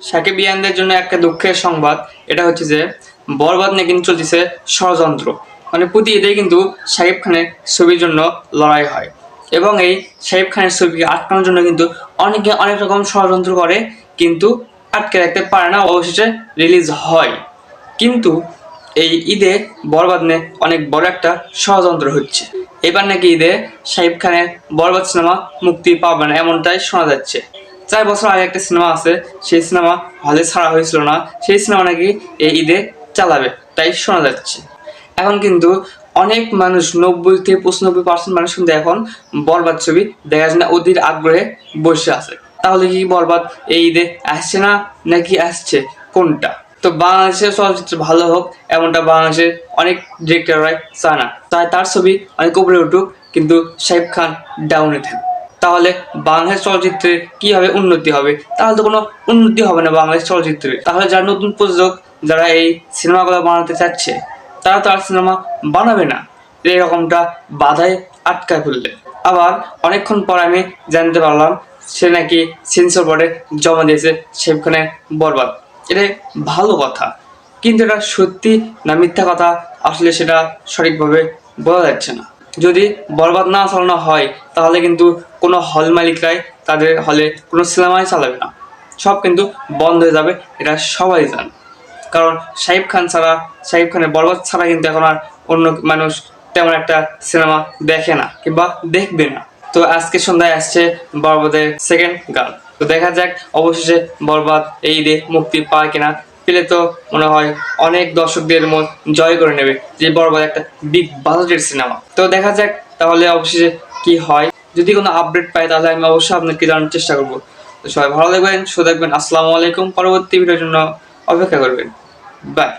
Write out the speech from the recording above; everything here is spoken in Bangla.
সাকিব ইয়ানদের জন্য একটা দুঃখের সংবাদ, এটা হচ্ছে যে বরবাদ নিয়ে কিন্তু চলতেছে ষড়যন্ত্র। মানে প্রতি ঈদে কিন্তু সাকিব খানের ছবির জন্য লড়াই হয় এবং এই সাকিব খানের ছবিকে আটকানোর জন্য কিন্তু অনেকে অনেক রকম ষড়যন্ত্র করে, কিন্তু আটকে রাখতে পারে না, অবশেষে রিলিজ হয়। কিন্তু এই ঈদে বরবাদ নিয়ে অনেক বড় একটা ষড়যন্ত্র হচ্ছে। এবার নাকি ঈদে শাহিব খানের বরবাদ সিনেমা মুক্তি পাবে না, এমনটাই শোনা যাচ্ছে। চার বছর আগে একটা সিনেমা আছে, সেই সিনেমা হলে ছাড়া হয়েছিল না, সেই সিনেমা নাকি এই ঈদে চালাবে, তাই শোনা যাচ্ছে। এখন কিন্তু অনেক মানুষ নব্বই থেকে পঁচানব্বই পার্সেন্ট মানুষ কিন্তু এখন বরবাদ ছবি দেখার না অধীর আগ্রহে বসে আছে। তাহলে কি বরবাদ এই ঈদে আসছে না, নাকি আসছে? কোনটা? তো বাংলাদেশের চলচ্চিত্র ভালো হোক, এমনটা বাংলাদেশের অনেক ডিরেক্টররাই চায় না। তাই তার ছবি অনেক উপরে উঠুক, কিন্তু শাহিব খান ডাউনে থাকে তাহলে বাংলাদেশ চলচ্চিত্রে কীভাবে উন্নতি হবে? তাহলে তো কোনো উন্নতি হবে না বাংলাদেশ চলচ্চিত্রে। তাহলে যারা নতুন প্রযোজক, যারা এই সিনেমাগুলো বানাতে চাচ্ছে, তারা তো আর সিনেমা বানাবে না। এরকমটা বাধায় আটকায় ফেললে। আবার অনেকক্ষণ পর আমি জানতে পারলাম, সে নাকি সেন্সর বোর্ডে জমা দিয়েছে খানের বরবাদ। এটা ভালো কথা। কিন্তু এটা সত্যি না মিথ্যা কথা? আসলে সেটা সঠিকভাবে বলা যাচ্ছে না। যদি বরবাদ না চালানো হয়, তাহলে কিন্তু কোনো হল মালিকরাই তাদের হলে কোনো সিনেমাই চালাবে না। সব কিন্তু বন্ধ হয়ে যাবে, এটা সবাই জানে। কারণ শাহিব খান ছাড়া, শাহিব খানের বরবাদ ছাড়া কিন্তু এখন আর অন্য মানুষ তেমন একটা সিনেমা দেখে না, কিংবা দেখবে না। তো আজকে সন্ধ্যায় আসছে বরবাদের সেকেন্ড গান। তো দেখা যাক, অবশেষে বরবাদ, এই ঈদে মুক্তি পায় কিনা। পেলে তো মনে হয় অনেক দর্শকদের মন জয় করে নেবে। যে বড় বড় একটা বিগ বাজেটের সিনেমা তো দেখা যাক তাহলে অবশেষে কি হয়। যদি কোনো আপডেট পাই তাহলে আমি অবশ্যই আপনাকে জানার চেষ্টা করব। তো সবাই ভালো থাকবেন, সুস্থ থাকবেন। আসসালামু আলাইকুম। পরবর্তী ভিডিওর জন্য অপেক্ষা করবেন। বাই